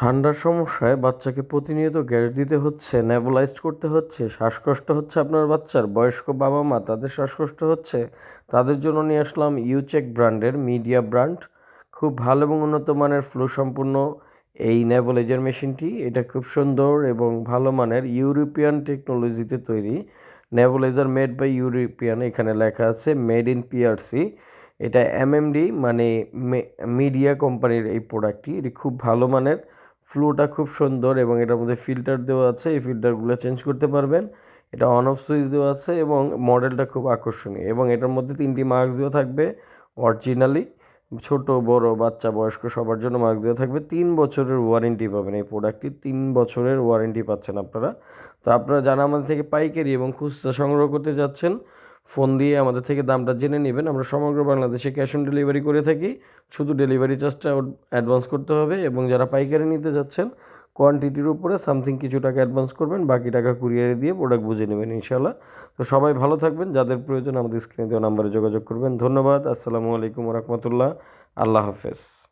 ঠান্ডার সমস্যায় বাচ্চাকে প্রতিনিয়ত গ্যাস দিতে হচ্ছে, নেবুলাইজড করতে হচ্ছে, শ্বাসকষ্ট হচ্ছে আপনার বাচ্চার, বয়স্ক বাবা মা তাদের শ্বাসকষ্ট হচ্ছে। তাদের জন্য নিয়ে আসলাম ইউচেক ব্র্যান্ডের মিডিয়া ব্র্যান্ড। খুব ভালো এবং উন্নত মানের ফ্লো সম্পূর্ণ এই নেবুলাইজার মেশিনটি। এটা খুব সুন্দর এবং ভালো মানের ইউরোপিয়ান টেকনোলজিতে তৈরি। নেবুলাইজার মেড বাই ইউরোপিয়ান, এখানে লেখা আছে মেড ইন পিআরসি এটা এমএমডি মানে মিডিয়া কোম্পানির এই প্রোডাক্টটি। এটি খুব ভালো মানের ফ্লোটা খুব সুন্দর এবং এটার মধ্যে ফিল্টার দেওয়া আছে, এই ফিল্টারগুলো চেঞ্জ করতে পারবেন। এটা অন অফ সুইচ দেওয়া আছে এবং মডেলটা খুব আকর্ষণীয় এবং এটার মধ্যে তিনটি মাস্ক দেওয়া থাকবে অরিজিনালি ছোট, বড়, বাচ্চা, বয়স্ক, সবার জন্য মাস্ক দেওয়া থাকবে। তিন বছরের ওয়ারেন্টি পাবেন এই প্রোডাক্টটি তিন বছরের ওয়ারেন্টি পাচ্ছেন আপনারা। তো আপনারা যারা আমাদের থেকে পাইকারি এবং খুচরা সংগ্রহ করতে যাচ্ছেন ফোন দিয়ে আমাদের থেকে দামটা জেনে নেবেন। আমরা সমগ্র বাংলাদেশে ক্যাশ অন ডেলিভারি করে থাকি। শুধু ডেলিভারি চার্জটা অ্যাডভান্স করতে হবে এবং যারা পাইকারি নিতে যাচ্ছেন, কোয়ান্টিটির উপরে সামথিং কিছু টাকা অ্যাডভান্স করবেন, বাকি টাকা কুরিয়ারে দিয়ে প্রোডাক্ট বুঝে নেবেন ইনশাল্লাহ তো সবাই ভালো থাকবেন। যাদের প্রয়োজন আমাদের স্ক্রিনে দেওয়া নাম্বারে যোগাযোগ করবেন। ধন্যবাদ। আসসালামু আলাইকুম রহমতুল্লাহ। আল্লাহ হাফেজ।